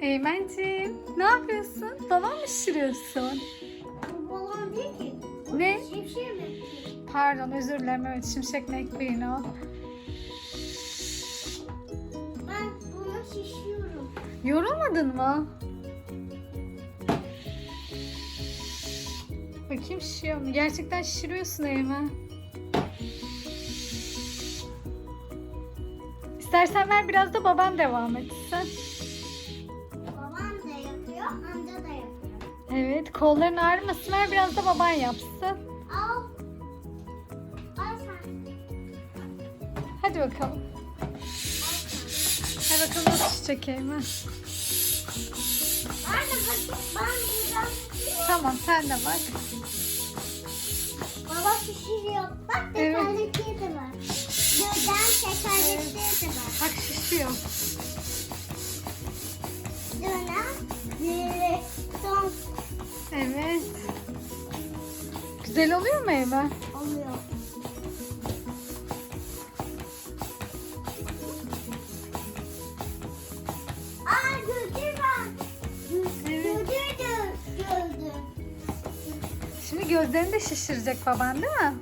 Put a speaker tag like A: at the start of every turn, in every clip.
A: Eymenciğim ne yapıyorsun? Balon mu şişiriyorsun?
B: Bu balon değil ki.
A: Ne?
B: Şişir mi?
A: Pardon özür dilerim evet Şimşek McQueen o.
B: Ben bunu şişiyorum.
A: Yorulmadın mı? Bakayım şişiyor mu? Gerçekten şişiriyorsun Eymen. İstersen ver biraz da baban devam etsin. Evet kolların ağrımasın ver biraz da baban yapsın.
B: Al. Al sen.
A: Hadi bakalım. Hadi bakalım nasıl şişecek Eymen.
B: Anne bakayım ben buradan.
A: Tamam sen de bak.
B: Baba şişiriyor. Bak
A: Evet.
B: tekerlekleri de var. Gözden tekerlekleri de var.
A: Bak şişiyor. Evet. Güzel oluyor mu Eymen?
B: Oluyor. Aa. Gözü de gözü.
A: Şimdi gözlerini de şişirecek baban değil mi?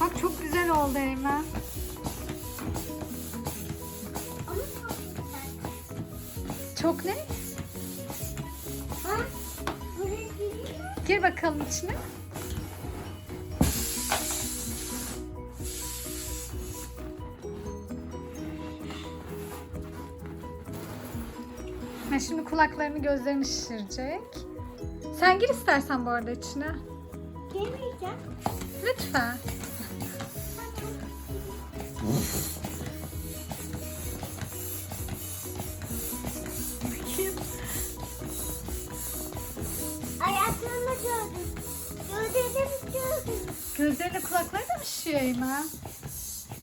A: Bak çok güzel oldu Eymen.
B: Çok
A: ne?
B: Ha?
A: Gir bakalım içine. Ha, şimdi kulaklarını gözlerini şişirecek. Sen gir istersen bu arada içine.
B: Girmeyeceğim.
A: Lütfen. Gözleriyle kulakları da mı şişiyor Eymen?